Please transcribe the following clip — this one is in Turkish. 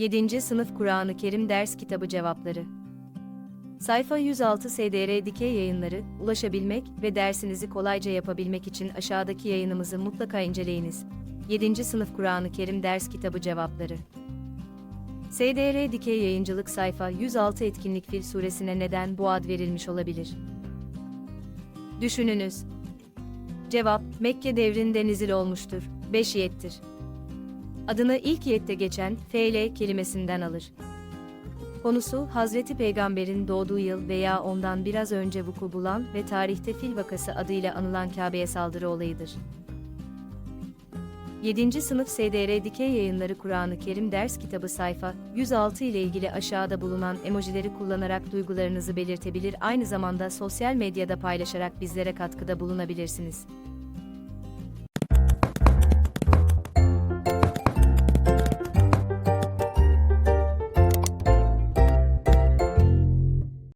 7. Sınıf Kur'an-ı Kerim Ders Kitabı Cevapları Sayfa 106 SDR Dikey Yayınları, ulaşabilmek ve dersinizi kolayca yapabilmek için aşağıdaki yayınımızı mutlaka inceleyiniz. 7. Sınıf Kur'an-ı Kerim Ders Kitabı Cevapları SDR Dikey Yayıncılık Sayfa 106 Etkinlik Fil Suresine neden bu ad verilmiş olabilir? Düşününüz. Cevap, Mekke devrinde nizil olmuştur. 5 yettir. Adını ilk yette geçen FL kelimesinden alır. Konusu Hazreti Peygamber'in doğduğu yıl veya ondan biraz önce vuku bulan ve tarihte fil vakası adıyla anılan Kabe'ye saldırı olayıdır. 7. Sınıf SDR Dikey Yayınları Kur'an-ı Kerim Ders Kitabı sayfa 106 ile ilgili aşağıda bulunan emojileri kullanarak duygularınızı belirtebilir aynı zamanda sosyal medyada paylaşarak bizlere katkıda bulunabilirsiniz.